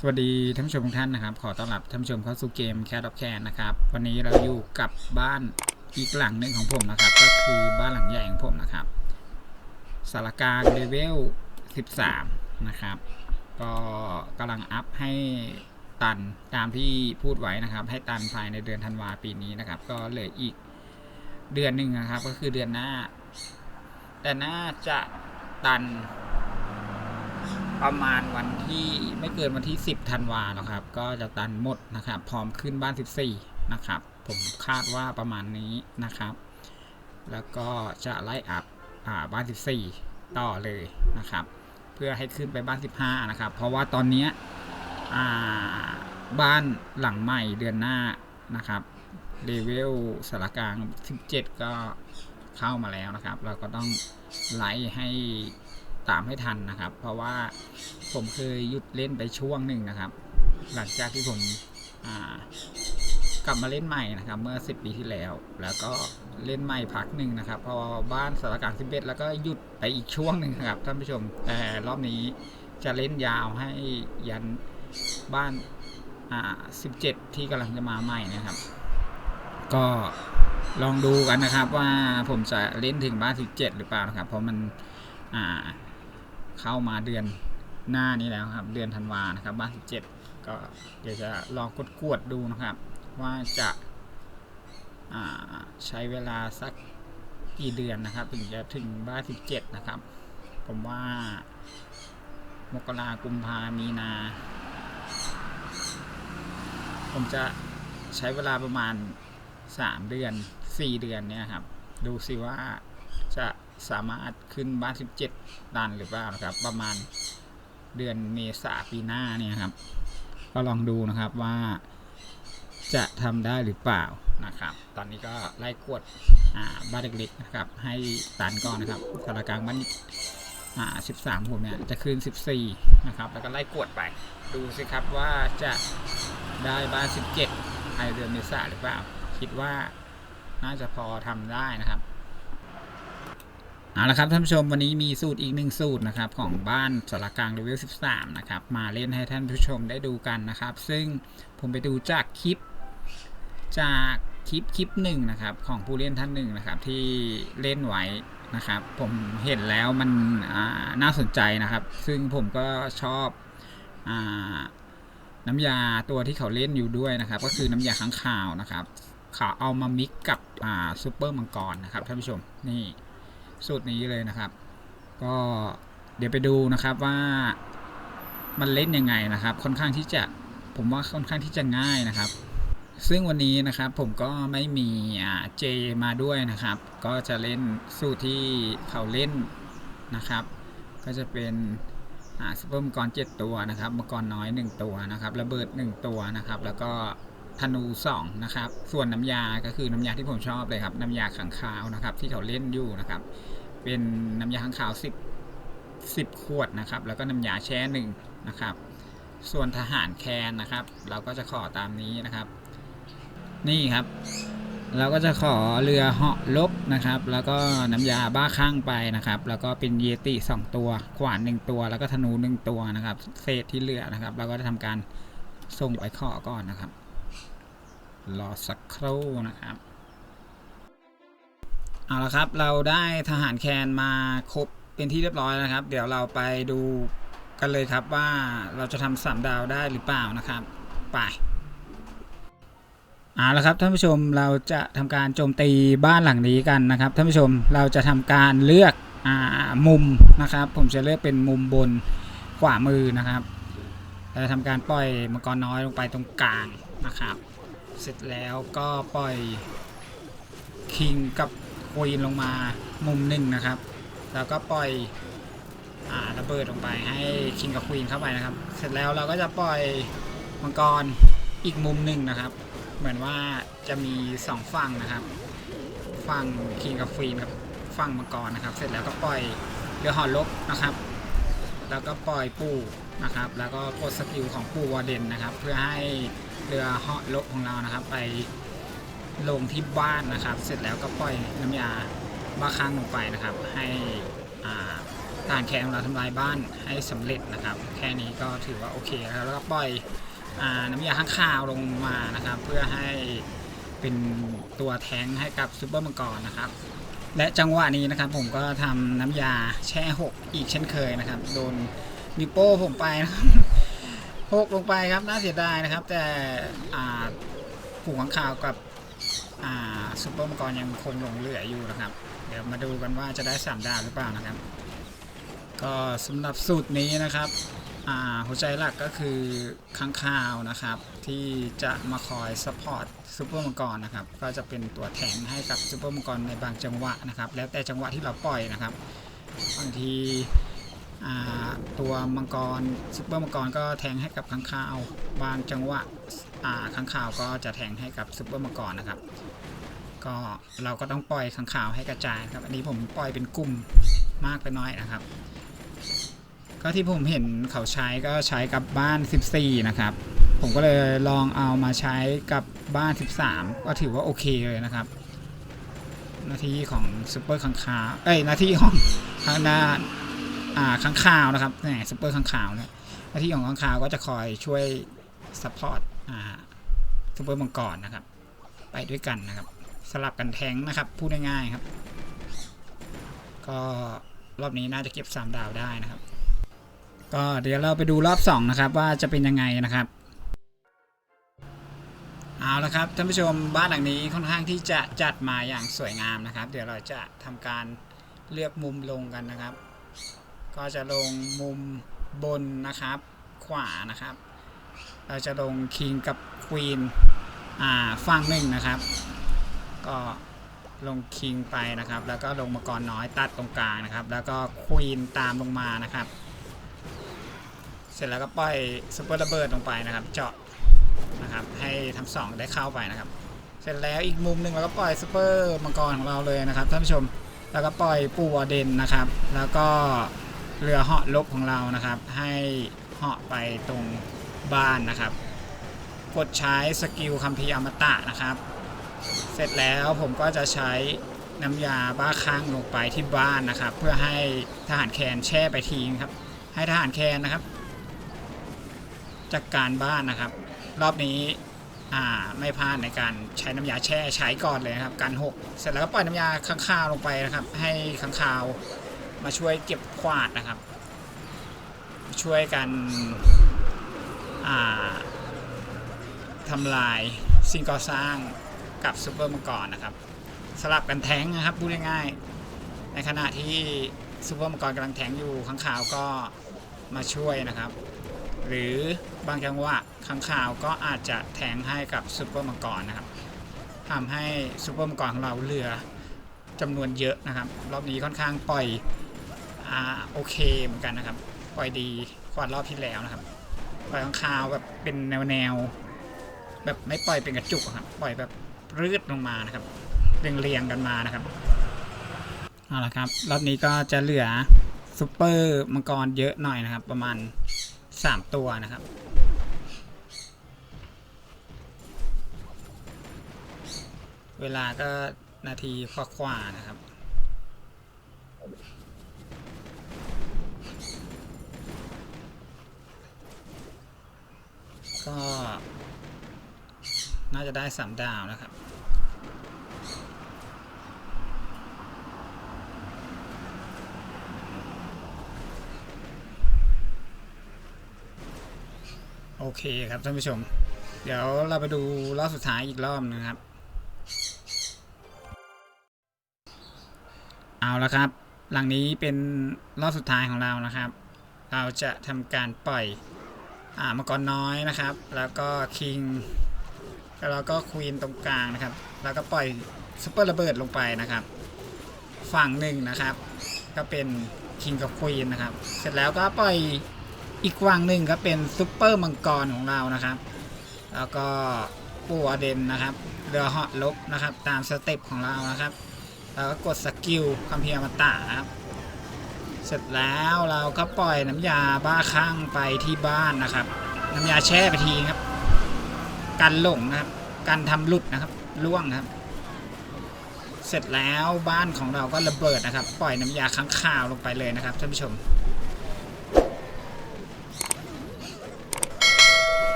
สวัสดีท่านผู้ชมทุกท่านนะครับ ขอต้อนรับท่านผู้ชมเข้าสู่เกม Cat of Can นะครับ วันนี้เราอยู่กับบ้านอีกหลังหนึ่งของผมนะครับ ก็คือบ้านหลังใหญ่ของผมนะครับ สารกลางเลเวล 13 นะครับ ก็กำลังอัพให้ตันตามที่พูดไว้นะครับ ให้ตันภายในเดือนธันวาปีนี้นะครับ ก็เหลืออีกเดือนหนึ่งนะครับ ก็คือเดือนหน้า แต่น่าจะตัน ประมาณวันที่ไม่เกินวันที่ 10ธันวาหรอกครับ ก็จะตันหมดนะครับ พร้อมขึ้นบ้าน 14 นะครับ ผมคาดว่าประมาณนี้นะครับ แล้วก็จะไล่อัพอ่าบ้าน 14 ต่อเลยนะครับ เพื่อให้ขึ้นไปบ้าน 15 นะครับ เพราะว่าตอนนี้อ่าบ้านหลังใหม่เดือนหน้านะครับเลเวลสารกลาง 17 ก็เข้ามาแล้วนะครับ เราก็ต้องไล่ให้ ตามให้ทันนะครับ เพราะว่าผมเคยหยุดเล่นไปช่วงหนึ่งนะครับ หลังจากที่ผมกลับมาเล่นใหม่นะครับเมื่อ 10 ปีที่แล้ว แล้วก็เล่นใหม่พักหนึ่งนะครับ พอบ้านสารกลาง11 แล้วก็หยุดไปอีกช่วงหนึ่งครับท่านผู้ชมแต่รอบนี้จะเล่นยาวให้ยันบ้านอ่า17 ที่กำลังจะมาใหม่นะครับ ก็ลองดูกันนะครับว่าผมจะเล่นถึงบ้าน 17 หรือเปล่านะครับ เพราะมันอ่า เข้ามาเดือนหน้านี้แล้วครับ เดือนธันวานะครับบ้านที่เจ็ดก็เดี๋ยวจะลองกดกวดๆดูนะครับ ว่าจะาใช้เวลาสักกี่เดือนนะครับ ถึงจะถึงบ้านที่เจ็ดนะครับ ผมว่ามกรากุมภามีนา ผมจะใช้เวลาประมาณ3เดือน4เดือนเนี่ยครับ ดูสิว่าจะ สามารถขึ้นบ้าน 17 ตันหรือเปล่านะครับ ประมาณเดือนเมษาปีหน้าเนี่ยครับ ก็ลองดูนะครับว่าจะทำได้หรือเปล่านะครับ ตอนนี้ก็ไล่กวดบ้านเล็กๆนะครับ ให้ตันก่อนนะครับสารกลางบ้านอ่า13ผมเนี่ยจะคืน 14 นะครับ แล้วก็ไล่กวดไป ดูสิครับว่าจะได้บ้าน 17ภายในเดือนเมษาหรือเปล่า คิดว่าน่าจะพอทำได้นะครับ เอาละครับท่านผู้ชมวันนี้มีสูตรอีกหนึ่งสูตรนะครับของบ้านสารกลางเลเวล13 นะครับ มาเล่นให้ท่านผู้ชมได้ดูกันนะครับ ซึ่งผมไปดูจากคลิปจากคลิปคลิปหนึ่งนะครับ ของผู้เล่นท่านหนึ่งนะครับ ที่เล่นไว้นะครับ ผมเห็นแล้วมันน่าสนใจนะครับ ซึ่งผมก็ชอบอน้ำยาตัวที่เขาเล่นอยู่ด้วยนะครับ ก็คือน้ำยาค้างคาวนะครับเขาเอามามิกกับซูเปอร์มังกรนะครับท่านผู้ชมนี่ สูตรนี้เลยนะครับ ก็เดี๋ยวไปดูนะครับว่ามันเล่นยังไงนะครับ ค่อนข้างที่จะผมว่าค่อนข้างที่จะง่ายนะครับ ซึ่งวันนี้นะครับผมก็ไม่มีเจมาด้วยนะครับ ก็จะเล่นสูตรที่เขาเล่นนะครับ ก็จะเป็นซุปเปอร์มังกรเจ็ดตัวนะครับมังกรน้อย 1 ตัวนะครับระเบิด 1 ตัวนะครับ แล้วก็ ธนู2นะครับส่วนน้ำยาก็คือน้ำยาที่ผมชอบเลยครับน้ำยาขังขาวนะครับ ที่เขาเล่นอยู่นะครับ เป็นน้ำยาข้างขาว10 10 ขวดนะครับ แล้วก็น้ำยาแช่หนึ่งนะครับ ส่วนทหารแคนนะครับ เราก็จะขอตามนี้นะครับ นี่ครับ เราก็จะขอเรือเหาะลบนะครับ แล้วก็น้ำยาบ้าคลั่งไปนะครับ แล้วก็เป็นเยติ2ตัวขวาน1ตัว แล้วก็ธนู1ตัวนะครับ เศษที่เหลือนะครับ เราก็จะทำการส่งไปขอก่อนนะครับ รอสักครู่นะครับเอาละครับเราได้ทหารแคนมาครบเป็นที่เรียบร้อยแล้วนะครับ เดี๋ยวเราไปดูกันเลยครับว่าเราจะทำสามดาวได้หรือเปล่านะครับ ไปเอาละครับท่านผู้ชมเราจะทำการโจมตีบ้านหลังนี้กันนะครับท่านผู้ชมเราจะทำการเลือกอมุมนะครับ ผมจะเลือกเป็นมุมบนขวามือนะครับเราจะทำการปล่อยมังกรน้อยลงไปตรงกลางนะครับ เสร็จแล้วก็ปล่อยคิงกับควีนลงมามุมหนึ่งนะครับ แล้วก็ปล่อยอ่าระเบิดลงไปให้คิงกับควีนเข้าไปนะครับ เสร็จแล้วเราก็จะปล่อยมังกรอีกมุมหนึ่งนะครับ เหมือนว่าจะมีสองฝั่งนะครับ ฝั่งคิงกับควีนกับฝั่งมังกรนะครับ เสร็จแล้วก็ปล่อยเรือหอลบนะครับ แล้วก็ปล่อยปูนะครับ แล้วก็กดสกิลของปูวอร์เดนนะครับ เพื่อให้ เรือเหาะลบของเรานะครับ ไปลงที่บ้านนะครับ เสร็จแล้วก็ปล่อยน้ำยาบ้าค้างลงไปนะครับ ให้อ่าทารแคนของเราทำลายบ้านให้สำเร็จนะครับ แค่นี้ก็ถือว่าโอเคแล้วแล้วก็ปล่อยอน้ำยาข้างคาวลงมานะครับ เพื่อให้เป็นตัวแทงให้กับซูเปอร์มังกรนะครับและจังหวะนี้นะครับผมก็ทำน้ำยาแช่หกอีกเช่นเคยนะครับ โดนนิวโป้ผมไปนะครับ หกลงไปครับน่าเสียดายนะครับ แต่ผูกขังข่าวกับอ่าซูเปอร์มังกรยังคงหลงเหลืออยู่นะครับ เดี๋ยวมาดูกันว่าจะได้สามดาวหรือเปล่านะครับ ก็สำหรับสูตรนี้นะครับหัวใจหลักก็คือค้างคาวนะครับ ที่จะมาคอยซัพพอร์ตซูเปอร์มังกรนะครับ ก็จะเป็นตัวแทงให้กับซูเปอร์มังกรในบางจังหวะนะครับ แล้วแต่จังหวะที่เราปล่อยนะครับบางที ตัวมังกรซูเปอร์มังกรก็แทงให้กับค้างคาว บางจังหวะอ่าค้าวก็จะแทงให้กับซูเปอร์มังกรนะครับ ก็เราก็ต้องปล่อยค้างคาวให้กระจายครับ อันนี้ผมปล่อยเป็นกลุ่มมากไปน้อยนะครับ ก็ที่ผมเห็นเขาใช้ก็ใช้กับบ้าน 14 นะครับ ผมก็เลยลองเอามาใช้กับบ้าน 13 ก็ถือว่าโอเคเลยนะครับหน้าที่ของซูเปอร์คังคาวเอ้ยหน้าที่ของทางด้า อ่าข้างคาวนะครับแหมซูเปอร์ข้างคาวเนี่ยหน้าที่ของข้างคาวก็จะคอยช่วยซัพพอร์ตอ่าซูเปอร์มังกรนะครับ ไปด้วยกันนะครับ สลับกันแทงนะครับ พูดง่ายๆครับ ก็รอบนี้น่าจะเก็บ 3 ดาวได้นะครับ ก็เดี๋ยวเราไปดูรอบ 2 นะครับ ว่าจะเป็นยังไงนะครับเอาละครับท่านผู้ชมบ้านหลังนี้ค่อนข้างที่จะจัดมาอย่างสวยงามนะครับ เดี๋ยวเราจะทำการเลือกมุมลงกันนะครับ ก็จะลงมุมบนนะครับ ขวานะครับ เราจะลงคิงกับควีนอ่าฝั่งหนึ่งนะครับ ก็ลงคิงไปนะครับ แล้วก็ลงมังกรน้อยตัดตรงกลางนะครับ แล้วก็ควีนตามลงมานะครับ เสร็จแล้วก็ปล่อยซุปเปอร์ระเบิดลงไปนะครับ เจาะนะครับ ให้ทั้งสองได้เข้าไปนะครับ เสร็จแล้วอีกมุมหนึ่งเราก็ปล่อยซุปเปอร์มังกรของเราเลยนะครับท่านผู้ชม แล้วก็ปล่อยปูวอเดนนะครับ แล้วก็ เรือเหาะลบของเรานะครับ ให้เหาะไปตรงบ้านนะครับ กดใช้สกิลคัมภีร์อมตะนะครับ เสร็จแล้วผมก็จะใช้น้ำยาบ้าคลั่งลงไปที่บ้านนะครับ เพื่อให้ทหารแคนแช่ไปทิ้งครับ ให้ทหารแคนนะครับจากการบ้านนะครับ รอบนี้อ่าไม่พลาดในการใช้น้ำยาแช่ใช้ก่อนเลยนะครับ การหกเสร็จแล้วก็ปล่อยน้ำยาข้างคาวลงไปนะครับ ให้ข้างคาว มาช่วยเก็บควาดนะครับ ช่วยกันทำลายสิ่งก่อสร้างกับซูเปอร์มังกรนะครับ สลับกันแทงนะครับพูดง่ายๆในขณะที่ซูเปอร์มังกรกำลังแทงอยู่ข้างคาวก็มาช่วยนะครับ หรือบางจังหวะข้างข่าวก็อาจจะแทงให้กับซูเปอร์มังกรนะครับทำให้ซูเปอร์มังกรของเราเหลือจำนวนเยอะนะครับ รอบนี้ค่อนข้างปล่อย อ่าโอเคเหมือนกันนะครับปล่อยดีกว่ารอบที่แล้วนะครับปล่อยข้างข่าวแบบเป็นแนวแนวแบบไม่ปล่อยเป็นกระจุกครับปล่อยแบบรืดลงมานะครับเรียงเรียงกันมานะครับเอาละครับรอบนี้ก็จะเหลือซูเปอร์มังกรเยอะหน่อยนะครับ ประมาณสามตัวนะครับเวลาก็นาทีกว่าๆนะครับ ก็ น่าจะได้สามดาวนะครับ โอเคครับท่านผู้ชม เดี๋ยวเราไปดูรอบสุดท้ายอีกรอบนึงครับ เอาละครับ หลังนี้เป็นรอบสุดท้ายของเรานะครับ เราจะทำการปล่อย อ่ามังกรน้อยนะครับ แล้วก็คิงแล้วก็ควีนตรงกลางนะครับ แล้วก็ปล่อยซุปเปอร์ระเบิดลงไปนะครับ ฝั่งหนึ่งนะครับ ก็เป็นคิงกับควีนนะครับ เสร็จแล้วก็ปล่อยอีกฝั่งหนึ่งก็เป็นซุปเปอร์มังกรของเรานะครับ แล้วก็ปูอเดนนะครับเรือเหาะลบนะครับ ตามสเต็ปของเรานะครับ แล้วก็กดสกิลคัมพีร์อมตะนะครับ เสร็จแล้วเราก็ปล่อยน้ำยาบ้าคลั่งไปที่บ้านนะครับ น้ำยาแช่ไปทีครับ กันหลงนะครับ กันทำหลุดนะครับล่วงครับ เสร็จแล้วบ้านของเราก็ระเบิดนะครับ ปล่อยน้ำยาค้างคาวลงไปเลยนะครับท่านผู้ชม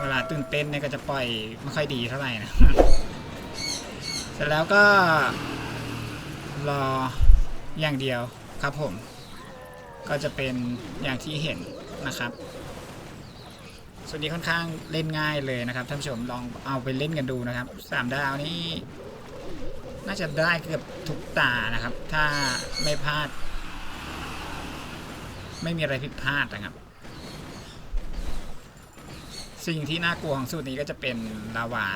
เวลาตื่นเต้นเนี่ยก็จะปล่อยไม่ค่อยดีเท่าไหร่นะ เสร็จแล้วก็รออย่างเดียวครับผม ก็จะเป็นอย่างที่เห็นนะครับ ส่วนนี้ค่อนข้างเล่นง่ายเลยนะครับท่านผู้ชมลองเอาไปเล่นกันดูนะครับสามดาวนี่น่าจะได้เกือบทุกตานะครับ ถ้าไม่พลาด ไม่มีอะไรผิดพลาดนะครับ สิ่งที่น่ากลัวของสูตรนี้ก็จะเป็นลาวา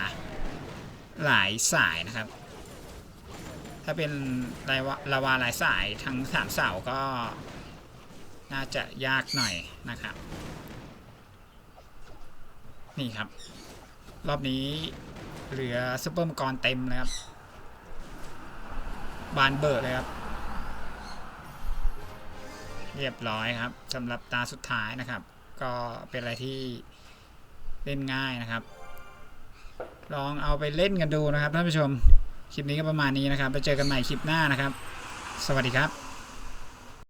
หลายสายนะครับ ถ้าเป็นลาวาลาวาหลายสายทั้งสามเสาก็ น่าจะยากหน่อยนะครับ นี่ครับ รอบนี้เหลือซุปเปอร์มังกรเต็มเลยครับ บานเบิร์เลยครับ เรียบร้อยครับสำหรับตาสุดท้ายนะครับ ก็เป็นอะไรที่เล่นง่ายนะครับ ลองเอาไปเล่นกันดูนะครับท่านผู้ชม คลิปนี้ก็ประมาณนี้นะครับ ไปเจอกันใหม่คลิปหน้านะครับ สวัสดีครับ